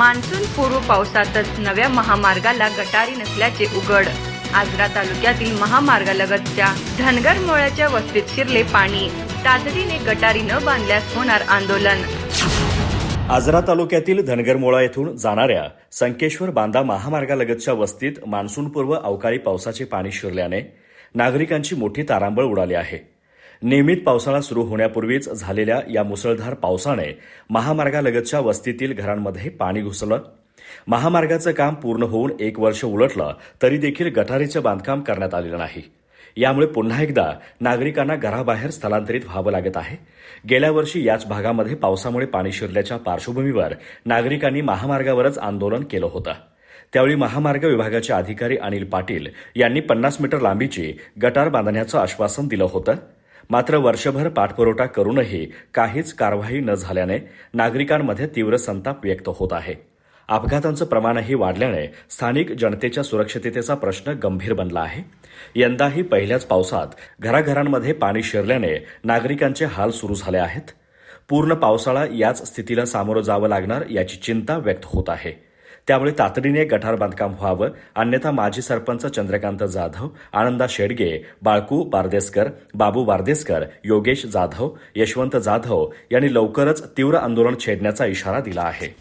Monsoon पूर्व पावसातच नव्या महामार्गाला गटारी नसल्याचे उघड. आजरा तालुक्यातील महामार्गालगतच्या धनगर मोळ्याच्या वस्तीत शिरले पाणी. तातडीने गटारी न बांधल्यास होणार आंदोलन. आजरा तालुक्यातील धनगरमोळा येथून जाणाऱ्या संकेश्वर बांदा महामार्गालगतच्या वस्तीत मान्सूनपूर्व अवकाळी पावसाचे पाणी शिरल्याने नागरिकांची मोठी तारांबळ उडाली आहे. नियमित पावसाळा सुरू होण्यापूर्वीच झालेल्या या मुसळधार पावसाने महामार्गालगतच्या वस्तीतील घरांमध्ये पाणी घुसलं. महामार्गाचं काम पूर्ण होऊन एक वर्ष उलटलं तरी देखील गटारीचं बांधकाम करण्यात आलेलं नाही. यामुळे पुन्हा एकदा नागरिकांना घराबाहेर स्थलांतरित व्हावं लागत आहे. गेल्या वर्षी याच भागामध्ये पावसामुळे पाणी शिरल्याच्या पार्श्वभूमीवर नागरिकांनी महामार्गावरच आंदोलन केलं होतं. त्यावेळी महामार्ग विभागाचे अधिकारी अनिल पाटील यांनी पन्नास मीटर लांबीची गटार बांधण्याचं आश्वासन दिलं होतं. मात्र वर्षभर पाठपुरवठा करूनही काहीच कारवाई न झाल्याने नागरिकांमध्ये तीव्र संताप व्यक्त होत आहे. अपघातांचं प्रमाणही वाढल्याने स्थानिक जनतेच्या सुरक्षिततेचा प्रश्न गंभीर बनला आहे. यंदाही पहिल्याच पावसात घराघरांमध्ये पाणी शिरल्याने नागरिकांचे हाल सुरू झाले आहेत. पूर्ण पावसाळा याच स्थितीला सामोरं जावं लागणार याची चिंता व्यक्त होत आहे. त्यामुळे तातडीने गटार बांधकाम व्हावं. अन्यथा माजी सरपंच चंद्रकांत जाधव आनंदा शेडगे बाळकू बारदेसकर बाबू बारदेसकर योगेश जाधव यशवंत जाधव यांनी लवकरच तीव्र आंदोलन छेडण्याचा इशारा दिला आहे.